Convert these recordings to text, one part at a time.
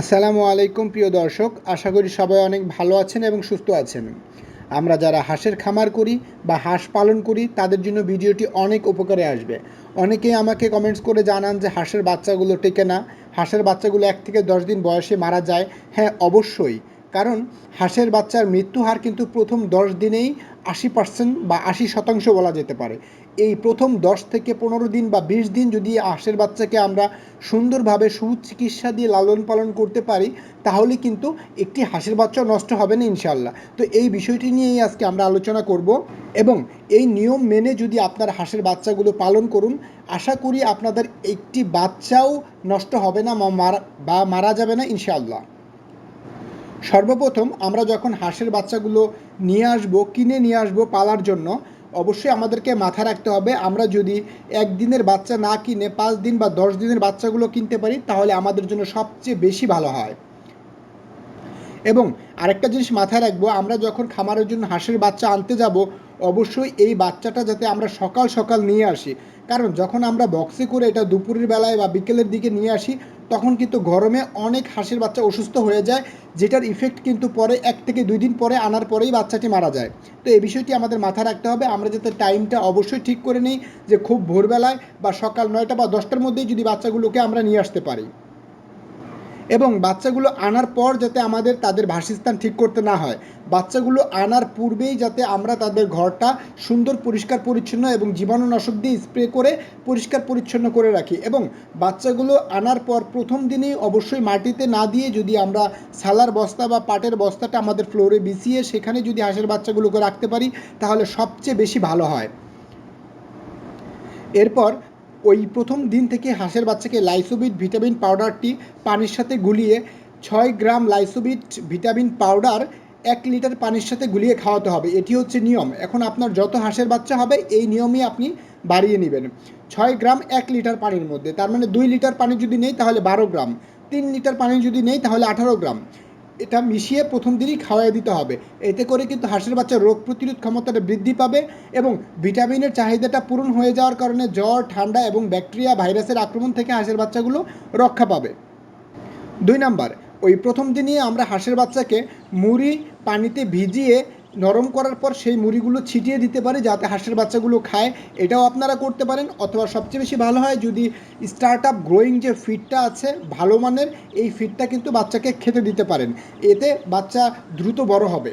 আসসালামু আলাইকুম, প্রিয় দর্শক। আশা করি সবাই অনেক ভালো আছেন এবং সুস্থ আছেন। আমরা যারা হাঁসের খামার করি বা হাঁস পালন করি, তাদের জন্য ভিডিওটি অনেক উপকারে আসবে। অনেকেই আমাকে কমেন্টস করে জানান যে, হাঁসের বাচ্চাগুলো টেকে না। হাঁসের বাচ্চাগুলো এক থেকে দশ দিন বয়সে মারা যায়। হ্যাঁ অবশ্যই। কারণ হাঁসের বাচ্চার মৃত্যু হার কিন্তু প্রথম দশ দিনেই আশি পার্সেন্ট বা আশি শতাংশ বলা যেতে পারে। এই প্রথম দশ থেকে পনেরো দিন বা বিশ দিন যদি হাঁসের বাচ্চাকে আমরা সুন্দরভাবে সুচিকিৎসা দিয়ে লালন পালন করতে পারি, তাহলে কিন্তু একটি হাঁসের বাচ্চা নষ্ট হবে না ইনশাল্লাহ তো এই বিষয়টি নিয়েই আজকে আমরা আলোচনা করব এবং এই নিয়ম মেনে যদি আপনার হাঁসের বাচ্চাগুলো পালন করুন, আশা করি আপনাদের একটি বাচ্চাও নষ্ট হবে না বা মারা যাবে না ইনশাল্লাহ সর্বপ্রথম আমরা যখন হাঁসের বাচ্চাগুলো নিয়ে আসব, কিনে নিয়ে আসব পালার জন্য অবশ্যই আমাদেরকে মাথা রাখতে হবে। আমরা যদি একদিনের বাচ্চা না কিনে পাঁচ দিন বা দশ দিনের বাচ্চাগুলো কিনতে পারি, তাহলে আমাদের জন্য সবচেয়ে বেশি ভালো হয়। এবং আরেকটা জিনিস মাথায় রাখব, আমরা যখন খামারের জন্য হাঁসের বাচ্চা আনতে যাব, অবশ্যই এই বাচ্চাটা যাতে আমরা সকাল সকাল নিয়ে আসি। কারণ যখন আমরা বক্সে করে এটা দুপুরের বেলায় বা বিকেলের দিকে নিয়ে আসি তখন কিন্তু গরমে অনেক হাঁসের বাচ্চা অসুস্থ হয়ে যায়, যেটার ইফেক্ট কিন্তু পরে এক থেকে দুই দিন পরে আনার পরেই বাচ্চাটি মারা যায়। তো এই বিষয়টি আমাদের মাথায় রাখতে হবে। আমরা যাতে টাইমটা অবশ্যই ঠিক করে নিই যে খুব ভোরবেলায় বা সকাল নয়টা বা দশটার মধ্যেই যদি বাচ্চাগুলোকে আমরা নিয়ে আসতে পারি। এবং বাচ্চাগুলো আনার পর যাতে আমাদের তাদের বাসস্থান ঠিক করতে না হয়। বাচ্চাগুলো আনার পূর্বেই যাতে আমরা তাদের ঘরটা সুন্দর, পরিষ্কার, পরিচ্ছন্ন এবং জীবাণুনাশক দিয়ে স্প্রে করে পরিষ্কার, পরিচ্ছন্ন করে রাখি এবং বাচ্চাগুলো আনার পর প্রথম দিনেই অবশ্যই মাটিতে না দিয়ে যদি আমরা সালার বস্তা বা পাটের বস্তাটা আমাদের ফ্লোরে বিছিয়ে সেখানে যদি হাঁসের বাচ্চাগুলোকে রাখতে পারি, তাহলে সবচেয়ে বেশি ভালো হয়। এরপর ওই প্রথম দিন থেকে হাঁসের বাচ্চাকে লাইসোবিট ভিটামিন পাউডারটি পানির সাথে গুলিয়ে ছয় গ্রাম লাইসোবিট ভিটামিন পাউডার এক লিটার পানির সাথে গুলিয়ে খাওয়াতে হবে। এটি হচ্ছে নিয়ম। এখন আপনার যত হাঁসের বাচ্চা হবে, এই নিয়মই আপনি বাড়িয়ে নেবেন। ছয় গ্রাম এক লিটার পানির মধ্যে। তার মানে দুই লিটার পানি যদি নেই, তাহলে বারো গ্রাম। তিন লিটার পানি যদি নেই, তাহলে আঠারো গ্রাম। এটা মিশিয়ে প্রথম দিনই খাওয়াই দিতে হবে। এতে করে কিন্তু হাঁসের বাচ্চার রোগ প্রতিরোধ ক্ষমতাটা বৃদ্ধি পাবে এবং ভিটামিনের চাহিদাটা পূরণ হয়ে যাওয়ার কারণে জ্বর, ঠান্ডা এবং ব্যাকটেরিয়া ভাইরাসের আক্রমণ থেকে হাঁসের বাচ্চাগুলো রক্ষা পাবে। দুই নাম্বার, ওই প্রথম দিনই আমরা হাঁসের বাচ্চাকে মুড়ি, পানিতে ভিজিয়ে নরম করার পর সেই মুড়িগুলো ছিটিয়ে দিতে পারি যাতে হাঁসের বাচ্চাগুলো খায়। এটাও আপনারা করতে পারেন। অথবা সবচেয়ে বেশি ভালো হয় যদি স্টার্ট আপ গ্রোয়িং যে ফিডটা আছে, ভালো মানের, এই ফিডটা কিন্তু বাচ্চাকে খেতে দিতে পারেন। এতে বাচ্চা দ্রুত বড় হবে।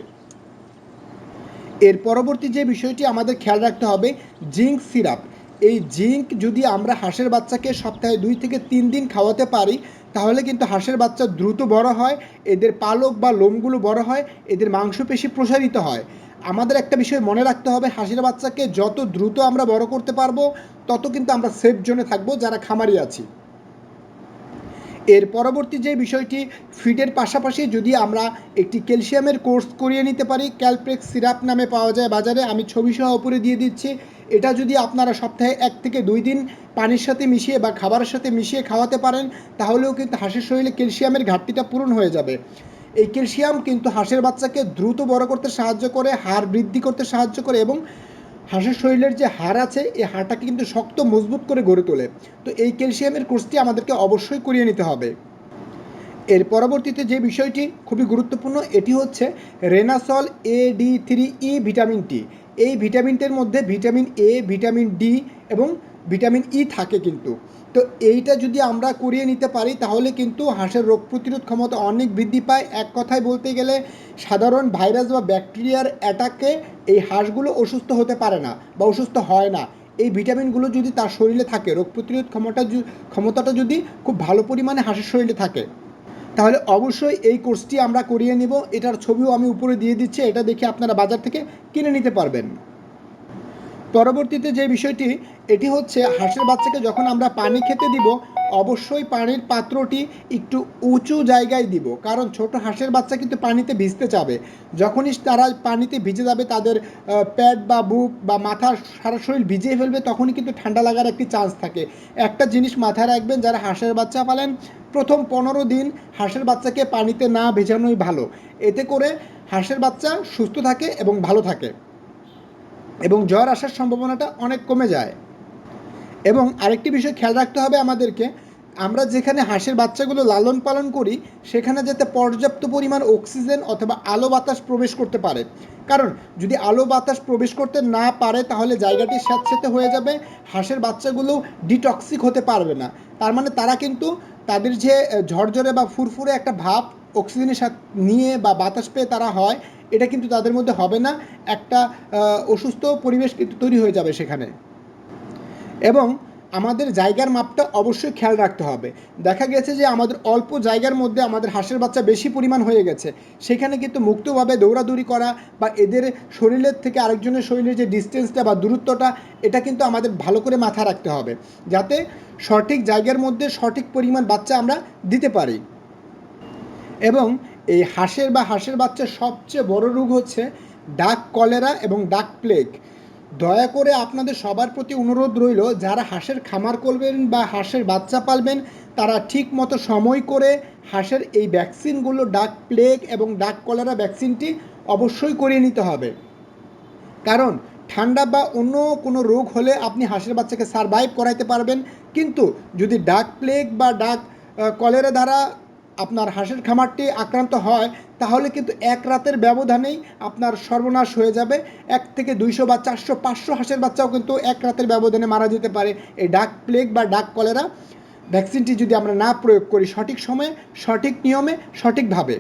এর পরবর্তী যে বিষয়টি আমাদের খেয়াল রাখতে হবে জিঙ্ক সিরাপ এই জিঙ্ক যদি আমরা হাঁসের বাচ্চাকে সপ্তাহে দুই থেকে তিন দিন খাওয়াতে পারি তাহলে কিন্তু হাঁসের বাচ্চা দ্রুত বড় হয়, এদের পালক বা লোমগুলো বড় হয়, এদের মাংসপেশি প্রসারিত হয়। আমাদের একটা বিষয় মনে রাখতে হবে, হাঁসের বাচ্চাকে যত দ্রুত আমরা বড় করতে পারব, তত কিন্তু আমরা সেফ জোনে থাকব যারা খামারি আছি। এর পরবর্তী যে বিষয়টি ফিডের পাশাপাশি যদি আমরা একটি ক্যালসিয়ামের কোর্স করিয়ে নিতে পারি ক্যালপ্রেক্স সিরাপ নামে পাওয়া যায় বাজারে, আমি ছবি সহ উপরে দিয়ে দিচ্ছি। এটা যদি আপনারা সপ্তাহে এক থেকে দুই দিন পানির সাথে মিশিয়ে বা খাবারের সাথে মিশিয়ে খাওয়াতে পারেন, তাহলেও কিন্তু হাঁসের শরীরে ক্যালসিয়ামের ঘাটতিটা পূরণ হয়ে যাবে। এই ক্যালসিয়াম কিন্তু হাঁসের বাচ্চাকে দ্রুত বড় করতে সাহায্য করে, হাড় বৃদ্ধি করতে সাহায্য করে এবং হাঁসের শরীরের যে হাড় আছে, এই হাড়টাকে কিন্তু শক্ত, মজবুত করে গড়ে তোলে। তো এই ক্যালসিয়ামের কোর্সটি আমাদেরকে অবশ্যই করিয়ে নিতে হবে। এর পরবর্তীতে যে বিষয়টি খুবই গুরুত্বপূর্ণ, এটি হচ্ছে Renasol A D three E vitamin টি। এই ভিটামিনটির মধ্যে ভিটামিন এ ভিটামিন ডি এবং ভিটামিন ই থাকে কিন্তু। তো এইটা যদি আমরা করিয়ে নিতে পারি, তাহলে কিন্তু হাঁসের রোগ প্রতিরোধ ক্ষমতা অনেক বৃদ্ধি পায়। এক কথায় বলতে গেলে, সাধারণ ভাইরাস বা ব্যাকটেরিয়ার অ্যাটাকে এই হাঁসগুলো অসুস্থ হতে পারে না বা অসুস্থ হয় না। এই ভিটামিনগুলো যদি তার শরীরে থাকে, রোগ প্রতিরোধ ক্ষমতা ক্ষমতাটা যদি খুব ভালো পরিমাণে হাঁসের শরীরে থাকে তাহলে অবশ্যই এই কোর্সটি আমরা করিয়ে নিব। এটার ছবিও আমি উপরে দিয়ে দিচ্ছি, এটা দেখে আপনারা বাজার থেকে কিনে নিতে পারবেন। পরবর্তীতে যে বিষয়টি, এটি হচ্ছে হাঁসের বাচ্চাকে যখন আমরা পানি খেতে দিব, অবশ্যই পানির পাত্রটি একটু উঁচু জায়গায় দিব। কারণ ছোট হাঁসের বাচ্চা কিন্তু পানিতে ভিজতে চাবে। যখনই তারা পানিতে ভিজে যাবে, তাদের পেট বা বুক বা মাথা সারা শরীর ভিজিয়ে ফেলবে, তখনই কিন্তু ঠান্ডা লাগার একটি চান্স থাকে। একটা জিনিস মাথায় রাখবেন, যারা হাঁসের বাচ্চা পালেন প্রথম পনেরো দিন হাঁসের বাচ্চাকে পানিতে না ভেজানোই ভালো। এতে করে হাঁসের বাচ্চা সুস্থ থাকে এবং ভালো থাকে এবং জ্বর আসার সম্ভাবনাটা অনেক কমে যায়। এবং আরেকটি বিষয় খেয়াল রাখতে হবে আমাদেরকে, আমরা যেখানে হাঁসের বাচ্চাগুলো লালন পালন করি, সেখানে যাতে পর্যাপ্ত পরিমাণ অক্সিজেন অথবা আলো বাতাস প্রবেশ করতে পারে। কারণ, যদি আলো বাতাস প্রবেশ করতে না পারে, তাহলে জায়গাটি স্যাঁতস্যাঁতে হয়ে যাবে, হাঁসের বাচ্চাগুলো ডিটক্সিক হতে পারবে না। তার মানে তারা কিন্তু তাদের যে ঝরঝরে বা ফুরফুরে একটা ভাব অক্সিজেনের সাথে, নিয়ে বা বাতাস পেয়ে তারা হয়, এটা কিন্তু তাদের মধ্যে হবে না। একটা অসুস্থ পরিবেশ কিন্তু তৈরি হয়ে যাবে সেখানে। এবং আমাদের জায়গার মাপটা অবশ্যই খেয়াল রাখতে হবে। দেখা গেছে যে আমাদের অল্প জায়গার মধ্যে আমাদের হাঁসের বাচ্চা বেশি পরিমাণ হয়ে গেছে। সেখানে কিন্তু মুক্তভাবে দৌড়াদৌড়ি করা বা এদের শরীরের থেকে আরেকজনের শরীরের যে ডিস্টেন্সটা বা দূরত্বটা, এটা কিন্তু আমাদের ভালো করে মাথা রাখতে হবে। যাতে সঠিক জায়গার মধ্যে সঠিক পরিমাণ বাচ্চা আমরা দিতে পারি। এবং এই হাঁসের বা হাঁসের বাচ্চার সবচেয়ে বড় রোগ হচ্ছে ডাক কলেরা এবং ডাক প্লেগ। দয়া করে আপনাদের সবার প্রতি অনুরোধ রইল, যারা হাঁসের খামার করবেন বা হাঁসের বাচ্চা পালবেন, তারা ঠিক মতো সময় করে হাঁসের এই ভ্যাকসিনগুলো, ডাক প্লেগ এবং ডাক কলেরা ভ্যাকসিনটি অবশ্যই করিয়ে নিতে হবে। কারণ ঠান্ডা বা অন্য কোনো রোগ হলে আপনি হাঁসের বাচ্চাকে সারভাইভ করাইতে পারবেন, কিন্তু যদি ডাক প্লেগ বা ডাক কলেরা দ্বারা আপনার হাঁসের খামারটি আক্রান্ত হয়, তাহলে কিন্তু এক রাতের ব্যবধানেই আপনার সর্বনাশ হয়ে যাবে। এক থেকে দুইশো বা চারশো, পাঁচশো হাঁসের বাচ্চাও কিন্তু এক রাতের ব্যবধানে মারা যেতে পারে এই ডাক প্লেগ বা ডাক কলেরা। ভ্যাকসিনটি যদি আমরা না প্রয়োগ করি সঠিক সময়ে, সঠিক নিয়মে, সঠিকভাবে।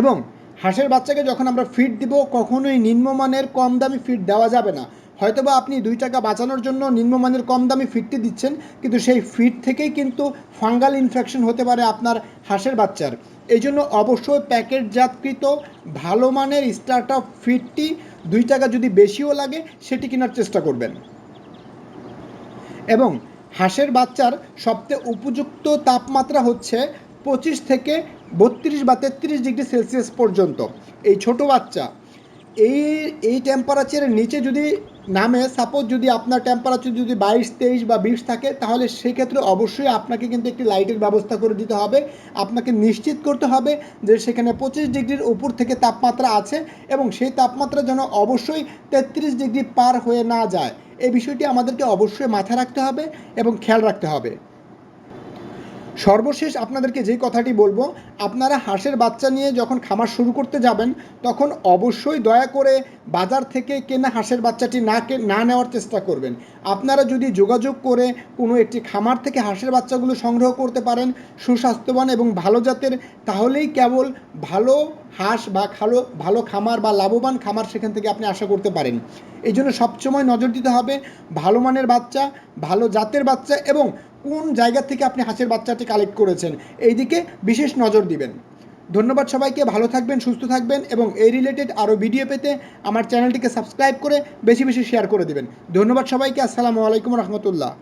এবং হাঁসের বাচ্চাকে যখন আমরা ফিড দিব, কখনোই নিম্নমানের কম দামি ফিড দেওয়া যাবে না। হয়তোবা আপনি দুই টাকা বাঁচানোর জন্য নিম্নমানের কম দামি ফিডটি দিচ্ছেন, কিন্তু সেই ফিড থেকেই কিন্তু ফাঙ্গাল ইনফেকশন হতে পারে আপনার হাঁসের বাচ্চার। এই জন্য অবশ্যই প্যাকেটজাতকৃত ভালো মানের স্টার্ট আপ ফিডটি দুই টাকা যদি বেশিও লাগে, সেটি কেনার চেষ্টা করবেন। এবং হাঁসের বাচ্চার সবচেয়ে উপযুক্ত তাপমাত্রা হচ্ছে পঁচিশ থেকে বত্রিশ বা তেত্রিশ ডিগ্রি সেলসিয়াস পর্যন্ত। এই ছোট বাচ্চা এই এই টেম্পারেচারের নিচে যদি নামে সাপোজ যদি আপনার টেম্পারেচার যদি বাইশ, তেইশ বা বিশ থাকে, তাহলে সেক্ষেত্রে অবশ্যই আপনাকে কিন্তু একটি লাইটের ব্যবস্থা করে দিতে হবে। আপনাকে নিশ্চিত করতে হবে যে সেখানে পঁচিশ ডিগ্রির উপর থেকে তাপমাত্রা আছে এবং সেই তাপমাত্রা যেন অবশ্যই তেত্রিশ ডিগ্রি পার হয়ে না যায়। এই বিষয়টি আমাদেরকে অবশ্যই মাথায় রাখতে হবে এবং খেয়াল রাখতে হবে। সর্বশেষ আপনাদেরকে যে কথাটি বলব, আপনারা হাঁসের বাচ্চা নিয়ে যখন খামার শুরু করতে যাবেন, তখন অবশ্যই দয়া করে বাজার থেকে কেনা হাঁসের বাচ্চাটি না না নেওয়ার চেষ্টা করবেন। আপনারা যদি যোগাযোগ করে কোনো একটি খামার থেকে হাঁসের বাচ্চাগুলো সংগ্রহ করতে পারেন সুস্বাস্থ্যবান এবং ভালো জাতের, তাহলেই কেবল ভালো হাঁস বা ভালো ভালো খামার বা লাভবান খামার সেখান থেকে আপনি আশা করতে পারেন। এই জন্য সবসময় নজর দিতে হবে ভালো মানের বাচ্চা, ভালো জাতের বাচ্চা এবং কোন জায়গা থেকে আপনি হাঁসের বাচ্চাটি কালেক্ট করেছেন? এই দিকে বিশেষ নজর দিবেন। ধন্যবাদ সবাইকে, ভালো থাকবেন, সুস্থ থাকবেন এবং এই রিলেটেড আরও ভিডিও পেতে আমার চ্যানেলটিকে সাবস্ক্রাইব করে বেশি বেশি শেয়ার করে দেবেন। ধন্যবাদ সবাইকে, আসসালামু আলাইকুম রহমতুল্লাহ।